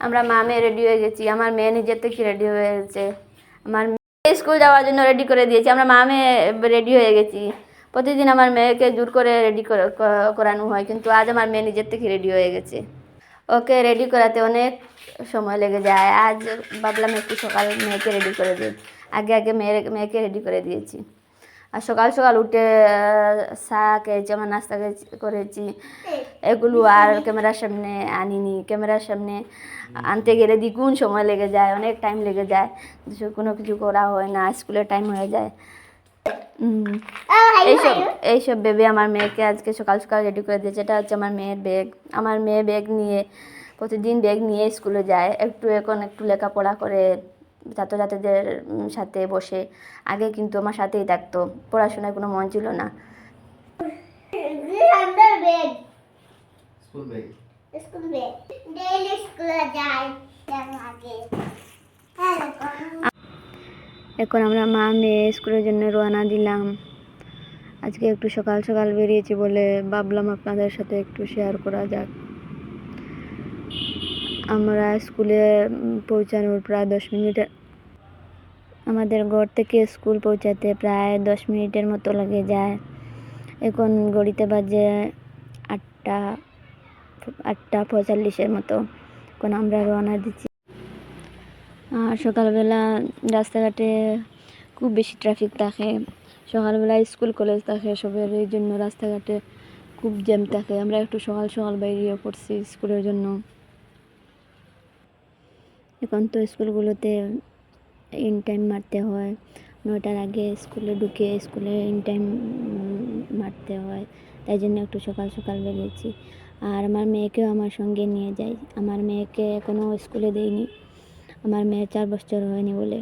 আমরা মা মেয়ে রেডি হয়ে গেছি, আমার মেয়ে নিজের থেকে রেডি হয়ে গেছে। আমার মেয়ে স্কুল যাওয়ার জন্য রেডি করে দিয়েছি, আমরা মা মেয়ে রেডি হয়ে গেছি। প্রতিদিন আমার মেয়েকে জোর করে রেডি করানো হয়, কিন্তু আজ আমার মেয়ে নিজের থেকে রেডি হয়ে গেছে। ওকে রেডি করাতে অনেক সময় লেগে যায়। আজ ভাবলাম একটু সকাল মেয়েকে রেডি করে দিই। আগে আগে মেয়ের, মেয়েকে রেডি করে দিয়েছি। আর সকাল সকাল উঠে চা খেয়েছি, আমার নাস্তা করেছি। এগুলো আর ক্যামেরার সামনে আনিনি। ক্যামেরার সামনে আনতে গেলে দ্বিগুণ সময় লেগে যায়, অনেক টাইম লেগে যায়। কোনো কিছু করা হয় না স্কুলের টাইম হয়ে যায়। এইসব এইসব ভেবে আমার মেয়েকে আজকে সকাল সকাল রেডি করে দিয়েছে। এটা হচ্ছে আমার মেয়ের ব্যাগ আমার মেয়ে ব্যাগ নিয়ে, প্রতিদিন ব্যাগ নিয়ে স্কুলে যায়। একটু এখন একটু লেখাপড়া করে ছাত্রছাত্রীদের সাথে বসে। আগে কিন্তু আমার সাথেই থাকতো। পড়াশোনায় কোনো মন ছিল না। এখন আমরা মা মেয়ে স্কুলের জন্য রোয়ানা দিলাম। আজকে একটু সকাল সকাল বেরিয়েছি বলে ভাবলাম আপনাদের সাথে একটু শেয়ার করা যাক। আমরা স্কুলে পৌঁছানোর প্রায় দশ মিনিট। আমাদের ঘর থেকে স্কুল পৌঁছাতে প্রায় দশ মিনিটের মতো লেগে যায়। এখন গড়িতে বাজে আটটা আটটা পঁয়তাল্লিশের মতো। এখন আমরা রওনা দিচ্ছি। আর সকালবেলা রাস্তাঘাটে খুব বেশি ট্রাফিক থাকে। সকালবেলা স্কুল কলেজ থাকে সবের জন্য রাস্তাঘাটে খুব জ্যাম থাকে। আমরা একটু সকাল সকাল বেরিয়ে পড়ছি স্কুলের জন্য। এখন তো স্কুলগুলোতে ইন টাইম মারতে হয়। নটার আগে স্কুলে ঢুকে স্কুলে ইন টাইম মারতে হয়। তাই জন্য একটু সকাল সকাল বেরিয়েছি। আর আমার মেয়েকেও আমার সঙ্গে নিয়ে যাই। আমার মেয়েকে এখনও স্কুলে দেইনি। আমার মেয়ের চার বছর হয়নি বলে।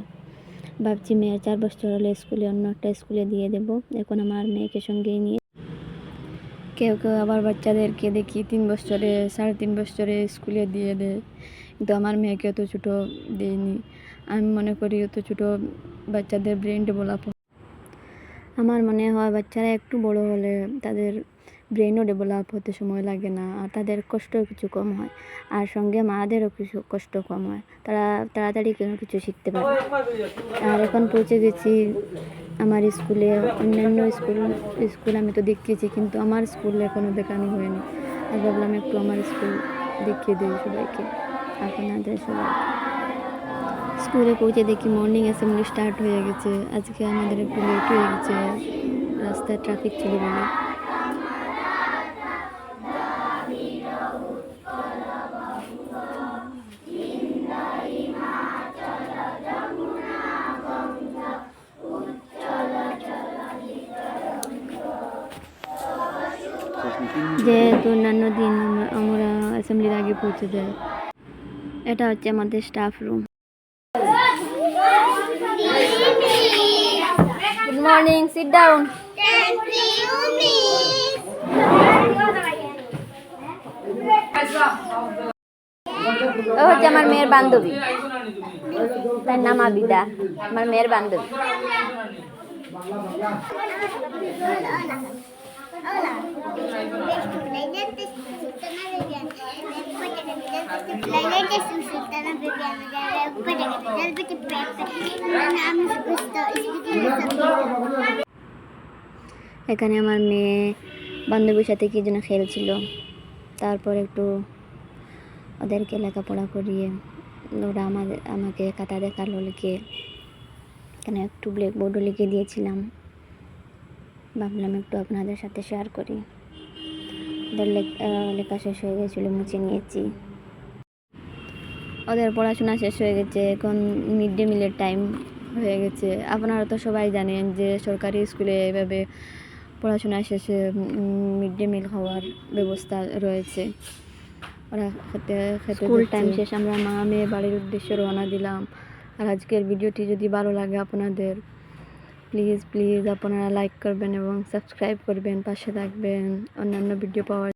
ভাবছি মেয়ের চার বছর হলে স্কুলে অন্য একটা স্কুলে দিয়ে দেব। এখন আমার মেয়েকে সঙ্গেই নিয়ে। কেউ কেউ আবার বাচ্চাদেরকে দেখি তিন বছরে, সাড়ে তিন বছরে স্কুলে দিয়ে দেয়। কিন্তু আমার মেয়েকে অত ছোটো দিইনি। আমি মনে করি অত ছোটো বাচ্চাদের ব্রেন ডেভেলপ আমার মনে হয় বাচ্চারা একটু বড় হলে তাদের ব্রেনও ডেভেলপ হতে সময় লাগে না আর তাদের কষ্ট কিছু কম হয়। আর সঙ্গে মাদেরও কিছু কষ্ট কম হয়। তারা তাড়াতাড়ি কোনো কিছু শিখতে পারে? আর এখন পৌঁছে গেছি আমার স্কুলে। অন্যান্য স্কুল স্কুল আমি তো দেখিয়েছি কিন্তু আমার স্কুল এখনও দেখানো হয়নি। আর ভাবলাম একটু আমার স্কুল দেখিয়ে দিই সবাইকে। আপনাদের সবাই স্কুলে পৌঁছে দেখি মর্নিং অ্যাসেম্বলি স্টার্ট হয়ে গেছে। আজকে আমাদের একটু লেট হয়ে গেছে। রাস্তায় ট্রাফিক ছিল বলে। যেহেতু অন্যান্য দিন আমরা অ্যাসেম্বলির আগে পৌঁছে যাই। এটা হচ্ছে আমাদের staff room good morning sit down ও হচ্ছে আমার মেয়ের বান্ধবী। তার নাম আবিদা, আমার মেয়ের বান্ধবী। এখানে আমার মেয়ে বান্ধবীর সাথে কি যেন খেলছিল। তারপর একটু ওদেরকে লেখাপড়া করিয়ে ওরা আমাদের, আমাকে খাতা দেখাল লিখে এখানে একটু ব্ল্যাকবোর্ডও লিখে দিয়েছিলাম। ভাবলাম একটু আপনাদের সাথে শেয়ার করি। ওদের লেখা শেষ হয়ে গেছিল, মুছে নিয়েছি। ওদের পড়াশোনা শেষ হয়ে গেছে এখন মিড ডে মিলের টাইম হয়ে গেছে। আপনারা তো সবাই জানেন যে সরকারি স্কুলে এভাবে পড়াশোনা শেষে মিড ডে মিল হওয়ার ব্যবস্থা রয়েছে। ওরা খেতে খেতে টাইম শেষ আমরা মা মেয়ে বাড়ির উদ্দেশ্যে রওনা দিলাম। আর আজকের ভিডিওটি যদি ভালো লাগে আপনাদের প্লিজ প্লিজ আপনারা লাইক করবেন এবং সাবস্ক্রাইব করবেন পাশে থাকবেন। অন্যান্য ভিডিও পাওয়ার